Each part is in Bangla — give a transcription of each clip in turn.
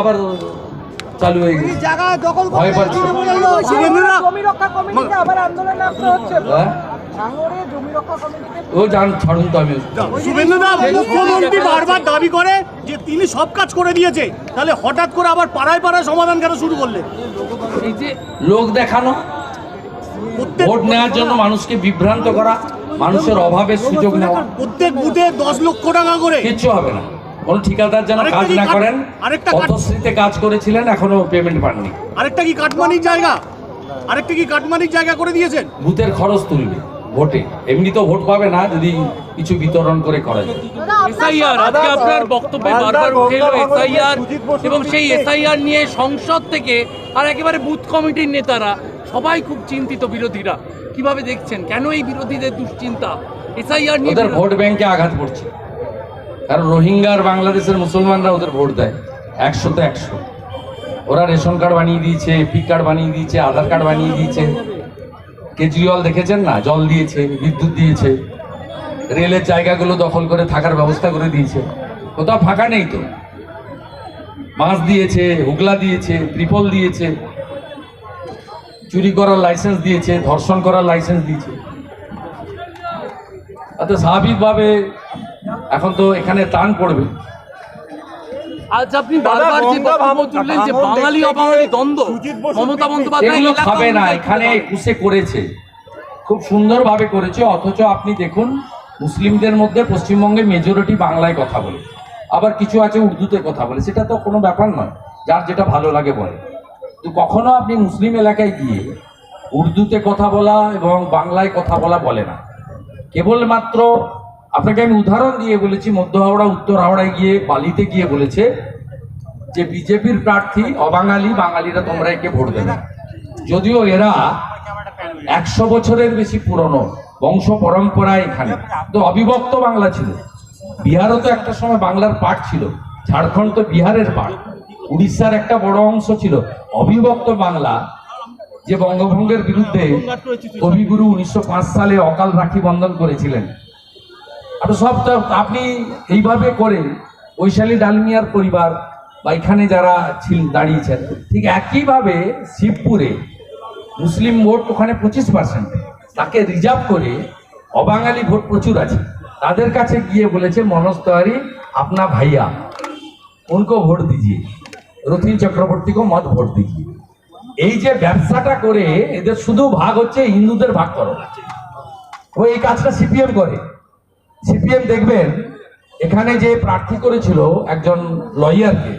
আবার চালু হয়ে গেছে। ভয় পাচ্ছে। হ্যাঁ? জমি রক্ষা কমিটিতে ও জান ছাড়ুন তো আমি শুভেন্দুদা মুখ্যমন্ত্রী বারবার দাবি করে যে তিনি সব কাজ করে দিয়েছে। তাহলে হঠাৎ করে আবার পাড়ায় পাড়ায় সমাধান কেন শুরু করলে? এই যে লোক দেখানো প্রত্যেক ভোট নেওয়ার জন্য মানুষকে বিভ্রান্ত করা মানুষের অভাবের সুযোগ নেওয়া। প্রত্যেক বুথে দশ লক্ষ টাকা করে। কিচ্ছু হবে না। কোন ঠিকাদার যেন কাজ না করেন পথশ্রীতে কাজ করেছিলেন এখনও পেমেন্ট পাননি। আরেকটা কি কাটমানির জায়গা? আরেকটা কি কাটমানির জায়গা করে দিয়েছেন? বুথের খরচ তুলবে ভোটে। এমনি তো ভোট পাবে না যদি কিছু বিতরণ করে করা যায়। এসআইআর আজকে আপনার বক্তব্যে বারবার উঠে এলো এসআইআর এবং সেই এসআইআর নিয়ে সংসদ থেকে আর একেবারে বুথ কমিটির নেতারা সবাই খুব চিন্তিত বিরোধীরা। কীভাবে দেখছেন? কেন এই বিরোধীদের দুশ্চিন্তা? এসআইআর নিয়ে ভোট ব্যাংকে আঘাত পড়ছে। কারণ রোহিঙ্গা আর বাংলাদেশের মুসলমানরা ওদের ভোট দেয়। একশো তো একশো। ওরা রেশন কার্ড বানিয়ে দিয়েছে পি কার্ড বানিয়ে দিয়েছে, আধার কার্ড বানিয়ে দিয়েছে। কেজরিওয়াল দেখেছেন না? জল দিয়েছে, বিদ্যুৎ দিয়েছে। রেলের জায়গাগুলো দখল করে থাকার ব্যবস্থা করে দিয়েছে। কোথাও ফাঁকা নেই তো। বাঁশ দিয়েছে, হুগলা দিয়েছে, ত্রিপল দিয়েছে। চুরি করার লাইসেন্স দিয়েছে, ধর্ষণ করার লাইসেন্স দিয়েছে। অত স্বাভাবিকভাবে এখন তো এখানে টান পড়বে। আজ আপনি বারবার যে বক্তব্য তুললেন যে বাঙালি অবাঙালি দ্বন্দ্ব মমতা বন্দ্যোপাধ্যায় এগুলো খাবে না এখানে একুশে করেছে। খুব সুন্দরভাবে করেছে অথচ আপনি দেখুন মুসলিমদের মধ্যে পশ্চিমবঙ্গে মেজরিটি বাংলায় কথা বলে। আবার কিছু আছে উর্দুতে কথা বলে সেটা তো কোনো ব্যাপার নয় যার যেটা ভালো লাগে বলে। তো কখনো আপনি মুসলিম এলাকায় গিয়ে উর্দুতে কথা বলা এবং বাংলায় কথা বলা বলে না। কেবলমাত্র আপনাকে আমি উদাহরণ দিয়ে বলেছি, মধ্য হাওড়া, উত্তর হাওড়ায় গিয়ে, বালিতে গিয়ে বলেছে যে বিজেপির প্রার্থী অবাঙালি, বাঙালিরা তোমরা একে ভোট দেবে। যদিও এরা একশো বছরের বেশি পুরনো, বংশ পরম্পরা এখানে। তো অবিভক্ত বাংলা ছিল। বিহারও তো একটা সময় বাংলার পার্ট ছিল। ঝাড়খণ্ড তো বিহারের পার্ট উড়িষ্যার একটা বড় অংশ ছিল। অবিভক্ত বাংলা যে বঙ্গভঙ্গের বিরুদ্ধে কবিগুরু উনিশশো পাঁচ সালে অকাল রাখি বন্ধন করেছিলেন। আর সব তো আপনি এইভাবে করে বৈশালী ডালমিয়ার পরিবার বা এখানে যারা ছিল, দাঁড়িয়েছেন, ঠিক একইভাবে শিবপুরে মুসলিম ভোট ওখানে পঁচিশ পার্সেন্ট তাকে রিজার্ভ করে অবাঙালি ভোট প্রচুর আছে। তাদের কাছে গিয়ে বলেছে, মনোজ তেওয়ারি, আপনা ভাইয়া উनको ভোট দিজিয়ে। রথিন চক্রবর্তী কো মত ভোট দিজিয়ে। এই যে ব্যবসাটা করে, এদের শুধু ভাগ হচ্ছে হিন্দুদের ভাগ করো। ও এই কাজটা সিপিএম করে। সিপিএম দেখবেন, এখানে যে প্রার্থী করেছিল একজন লয়ারকে,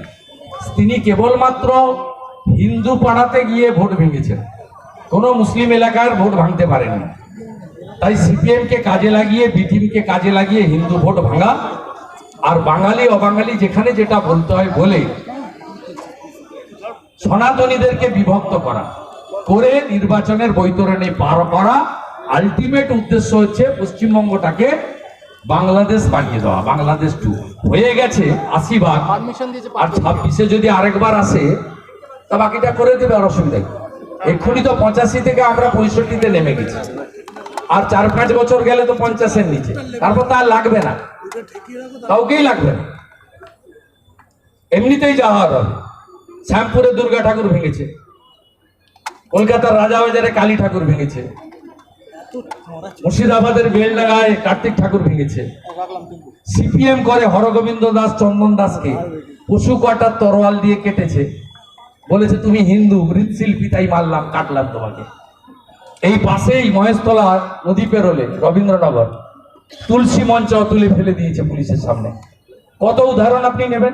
তিনি কেবলমাত্র হিন্দু পাড়াতে গিয়ে ভোট ভেঙেছেন। কোনো মুসলিম এলাকার ভোট ভাঙতে পারেননি তাই সিপিএম কে কাজে লাগিয়ে, বিটিমকে কাজে লাগিয়ে হিন্দু ভোট ভাঙা, আর বাঙালি, অবাঙালি যেখানে যেটা বলতে হয় বলে, সনাতনীদেরকে বিভক্ত করা, করে নির্বাচনের বৈতরণী পার করা আলটিমেট উদ্দেশ্য হচ্ছে পশ্চিমবঙ্গটাকে বাংলাদেশ বানিয়ে দেওয়া বাংলাদেশ টু হয়ে গেছে আশি ভাগ। আর ছাব্বিশে যদি আরেকবার আসে তা বাকিটা করে দেবে আর অসুবিধা কি? এক্ষুনি তো পঁচাশি থেকে আমরা পঁয়ষট্টিতে নেমে গেছি। আর চার পাঁচ বছর গেলে তো পঞ্চাশের নিচে। তারপর তা লাগবে না। কাউকেই লাগবে না। এমনিতেই যাওয়া হবে। শ্যামপুরে দুর্গা ঠাকুর ভেঙেছে। কলকাতার রাজাবাজারে কালী ঠাকুর ভেঙেছে। মুর্শিদাবাদের বেল বেলডাঙ্গায় কার্তিক ঠাকুর ভেঙেছে। সিপিএম করে হরগোবিন্দ দাস চন্দন দাসকে পশু কাটার তরোয়াল দিয়ে কেটেছে। বলেছে তুমি হিন্দু মৃৎশিল্পী তাই মারলাম কাটলাম তোমাকে। এই পাশেই মহেশতলা নদী পেরোলে রবীন্দ্রনগর। তুলসী মঞ্চ তুলে ফেলে দিয়েছে পুলিশের সামনে। কত উদাহরণ আপনি নেবেন?